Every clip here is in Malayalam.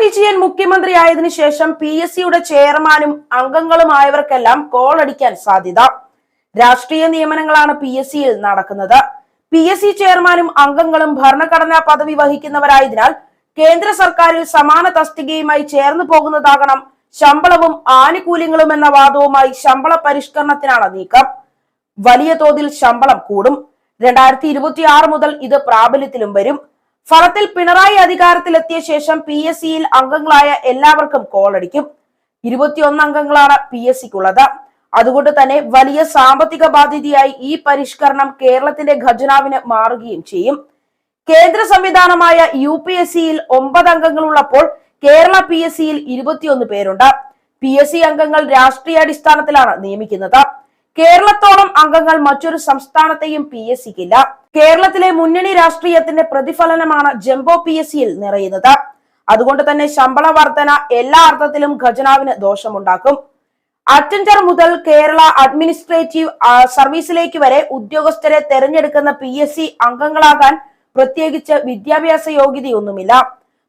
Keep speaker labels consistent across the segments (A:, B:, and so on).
A: വിജയൻ മുഖ്യമന്ത്രിയായതിനു ശേഷം പി എസ് സിയുടെ ചെയർമാനും അംഗങ്ങളുമായവർക്കെല്ലാം കോൾ അടിക്കാൻ സാധ്യത. രാഷ്ട്രീയ നിയമനങ്ങളാണ് പി എസ് സിയിൽ നടക്കുന്നത്. പി എസ് സി ചെയർമാനും അംഗങ്ങളും ഭരണഘടനാ പദവി വഹിക്കുന്നവരായതിനാൽ കേന്ദ്ര സർക്കാരിൽ സമാന തസ്തികയുമായി ചേർന്നു പോകുന്നതാകണം ശമ്പളവും ആനുകൂല്യങ്ങളും എന്ന വാദവുമായി ശമ്പള പരിഷ്കരണത്തിനാണ് നീക്കം. വലിയ തോതിൽ ശമ്പളം കൂടും. രണ്ടായിരത്തി ഇരുപത്തി ആറ് മുതൽ ഇത് പ്രാബല്യത്തിലും വരും. ഫലത്തിൽ പിണറായി അധികാരത്തിലെത്തിയ ശേഷം പി എസ് സിയിൽ അംഗങ്ങളായ എല്ലാവർക്കും കോളടിക്കും ഇരുപത്തിയൊന്ന് അംഗങ്ങളാണ് പി എസ് സിക്കുള്ളത്. അതുകൊണ്ട് തന്നെ വലിയ സാമ്പത്തിക ബാധ്യതയായി ഈ പരിഷ്കരണം കേരളത്തിന്റെ ഖജനാവിന് മാറുകയും ചെയ്യും. കേന്ദ്ര സംവിധാനമായ യു പി എസ് സിയിൽ ഒമ്പത് അംഗങ്ങളുള്ളപ്പോൾ കേരള പി എസ് സിയിൽ ഇരുപത്തിയൊന്ന് പേരുണ്ട്. പി എസ് സി അംഗങ്ങൾ രാഷ്ട്രീയ അടിസ്ഥാനത്തിലാണ് നിയമിക്കുന്നത്. കേരളത്തോളം അംഗങ്ങൾ മറ്റൊരു സംസ്ഥാനത്തെയും പി എസ് സിക്കില്ല. കേരളത്തിലെ മുന്നണി രാഷ്ട്രീയത്തിന്റെ പ്രതിഫലനമാണ് ജംബോ പി എസ് സിയിൽ നിറയുന്നത്. അതുകൊണ്ട് തന്നെ ശമ്പള വർധന എല്ലാ അർത്ഥത്തിലും ഖജനാവിന് ദോഷമുണ്ടാക്കും. അറ്റൻഡർ മുതൽ കേരള അഡ്മിനിസ്ട്രേറ്റീവ് സർവീസിലേക്ക് വരെ ഉദ്യോഗസ്ഥരെ തെരഞ്ഞെടുക്കുന്ന പി എസ് സി അംഗങ്ങളാകാൻ പ്രത്യേകിച്ച് വിദ്യാഭ്യാസ യോഗ്യതയൊന്നുമില്ല.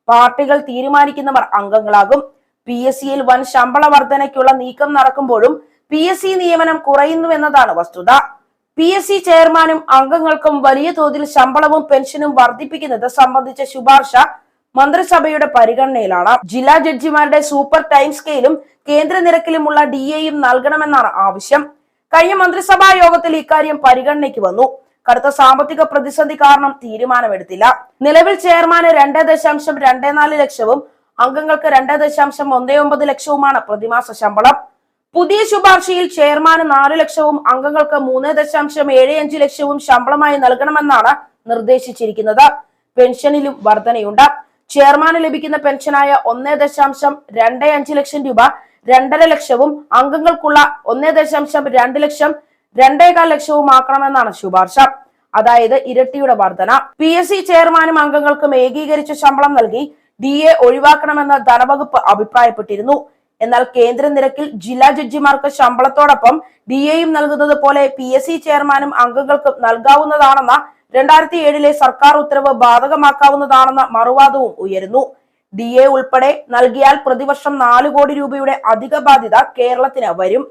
A: പാർട്ടികൾ തീരുമാനിക്കുന്നവർ അംഗങ്ങളാകും. പി എസ് സിയിൽ വൻ ശമ്പള വർധനയ്ക്കുള്ള നീക്കം നടക്കുമ്പോഴും പി എസ് സി നിയമനം കുറയുന്നുവെന്നതാണ് വസ്തുത. പി എസ് സി ചെയർമാനും അംഗങ്ങൾക്കും വലിയ തോതിൽ ശമ്പളവും പെൻഷനും വർദ്ധിപ്പിക്കുന്നത് സംബന്ധിച്ച ശുപാർശ മന്ത്രിസഭയുടെ പരിഗണനയിലാണ്. ജില്ലാ ജഡ്ജിമാരുടെ സൂപ്പർ ടൈം സ്കെയിലും കേന്ദ്ര നിരക്കിലുമുള്ള ഡി എയും നൽകണമെന്നാണ് ആവശ്യം. കഴിഞ്ഞ മന്ത്രിസഭാ യോഗത്തിൽ ഇക്കാര്യം പരിഗണനയ്ക്ക് വന്നു. കടുത്ത സാമ്പത്തിക പ്രതിസന്ധി കാരണം തീരുമാനമെടുത്തില്ല. നിലവിൽ ചെയർമാന് രണ്ട് ദശാംശം രണ്ട് നാല് ലക്ഷവും അംഗങ്ങൾക്ക് രണ്ട് ദശാംശം ഒന്നേ ഒമ്പത് ലക്ഷവുമാണ് പ്രതിമാസ ശമ്പളം. പുതിയ ശുപാർശയിൽ ചെയർമാന് നാല് ലക്ഷവും അംഗങ്ങൾക്ക് മൂന്ന് ദശാംശം ഏഴ് അഞ്ച് ലക്ഷവും ശമ്പളമായി നൽകണമെന്നാണ് നിർദ്ദേശിച്ചിരിക്കുന്നത്. പെൻഷനിലും വർധനയുണ്ട്. ചെയർമാന് ലഭിക്കുന്ന പെൻഷനായ ഒന്ന് ദശാംശം രണ്ട് അഞ്ച് ലക്ഷം രൂപ രണ്ടര ലക്ഷവും അംഗങ്ങൾക്കുള്ള ഒന്ന് ദശാംശം രണ്ട് ലക്ഷം രണ്ടേകാൽ ലക്ഷവും ആക്കണമെന്നാണ് ശുപാർശ. അതായത് ഇരട്ടിയുടെ വർധന. പി എസ് സി ചെയർമാനും അംഗങ്ങൾക്കും ഏകീകരിച്ച ശമ്പളം നൽകി ഡി എ ഒഴിവാക്കണമെന്ന് ധനവകുപ്പ് അഭിപ്രായപ്പെട്ടിരുന്നു. എന്നാൽ കേന്ദ്ര നിരക്കിൽ ജില്ലാ ജഡ്ജിമാർക്ക് ശമ്പളത്തോടൊപ്പം ഡി എയും നൽകുന്നത് പോലെ പി എസ് സി ചെയർമാനും അംഗങ്ങൾക്കും നൽകാവുന്നതാണെന്ന രണ്ടായിരത്തി ഏഴിലെ സർക്കാർ ഉത്തരവ് ബാധകമാക്കാവുന്നതാണെന്ന മറുവാദവും ഉയരുന്നു. ഡി എ ഉൾപ്പെടെ നൽകിയാൽ പ്രതിവർഷം നാല് കോടി രൂപയുടെ അധിക ബാധ്യത കേരളത്തിന് വരും.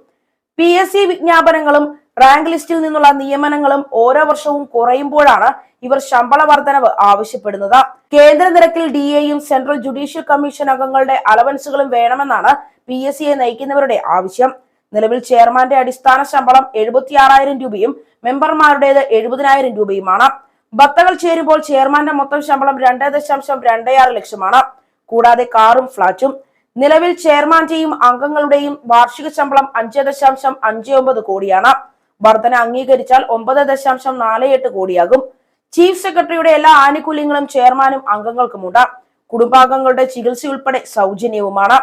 A: പി എസ് സി വിജ്ഞാപനങ്ങളും റാങ്ക് ലിസ്റ്റിൽ നിന്നുള്ള നിയമനങ്ങളും ഓരോ വർഷവും കുറയുമ്പോഴാണ് ഇവർ ശമ്പള വർധനവ് ആവശ്യപ്പെടുന്നത്. കേന്ദ്ര നിരക്കിൽ ഡി എയും സെൻട്രൽ ജുഡീഷ്യൽ കമ്മീഷൻ അംഗങ്ങളുടെ അലവൻസുകളും വേണമെന്നാണ് പി എസ് സിയെ നയിക്കുന്നവരുടെ ആവശ്യം. നിലവിൽ ചെയർമാന്റെ അടിസ്ഥാന ശമ്പളം എഴുപത്തി ആറായിരം രൂപയും മെമ്പർമാരുടേത് എഴുപതിനായിരം രൂപയുമാണ്. ബത്തകൾ ചേരുമ്പോൾ ചെയർമാന്റെ മൊത്തം ശമ്പളം രണ്ട് ദശാംശം രണ്ട് ആറ് ലക്ഷമാണ്. കൂടാതെ കാറും ഫ്ളാറ്റും. നിലവിൽ ചെയർമാന്റെയും അംഗങ്ങളുടെയും വാർഷിക ശമ്പളം അഞ്ച് ദശാംശം അഞ്ച് ഒമ്പത് കോടിയാണ്. വർധന അംഗീകരിച്ചാൽ ഒമ്പത് ദശാംശം നാല് എട്ട് കോടിയാകും. ചീഫ് സെക്രട്ടറിയുടെ എല്ലാ ആനുകൂല്യങ്ങളും ചെയർമാനും അംഗങ്ങൾക്കുമുണ്ട്. കുടുംബാംഗങ്ങളുടെ ചികിത്സയുൾപ്പെടെ സൗജന്യവുമാണ്.